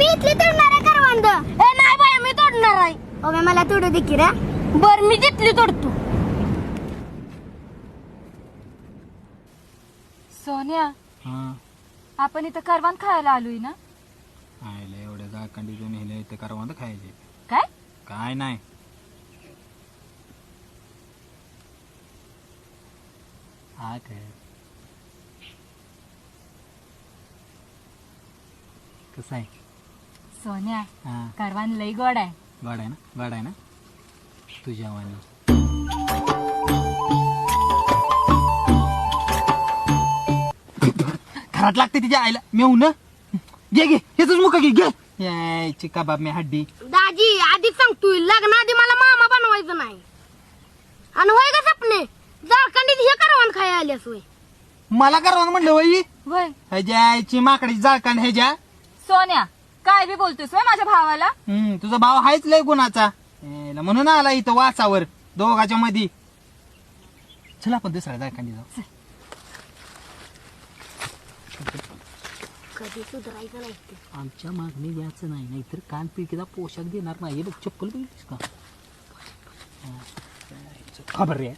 मी इथली तोडणार आहे करवंद. ए नाही बाया मी तोडणार आहे. ओमे मला तोडू दे की रे. बर मी तिथली तोडतो. सोन्या हा. आपण इथं करवान खायला आलोय ना? आयला एवढ्या नेले इथे करवंद खायचे. काय? काय नाही. हा काय? कसं आहे? सोन्या हा. करवान लई गोड आहे. गाड आहे ना? गाड आहे ना? तुझ्या वाणी. घरात लागते तिच्या आईला. मेऊ ना. घे घे. हेच मुका घे घे. यायची कबाब मी हड्डी. दाजी आधीच सांगतोय लग्नाआधी मला मामा बनवायचं नाही. आणि होय का सपने? झारखंडीत हे करवण खाय आल्यास होय. मला करवा म्हणलं वही वय ह्याच्या आईची माकडी जाळकान ह्याच्या. सोन्या काय बी बोलतोस वय माझ्या भावाला? हम्म, तुझा भाव हायच लय गुणाचा. म्हणून आला इथं वासावर दोघाच्या मध्ये चला आपण दुसऱ्या जाळकांडी जाऊ. कधी सुधारायचं नाही ते. आमच्या मागणी व्याच नाही नाहीतर कान पिळकीचा पोशाख देणार नाही. हे बघ चप्पल बघितलीस का? खबर रे.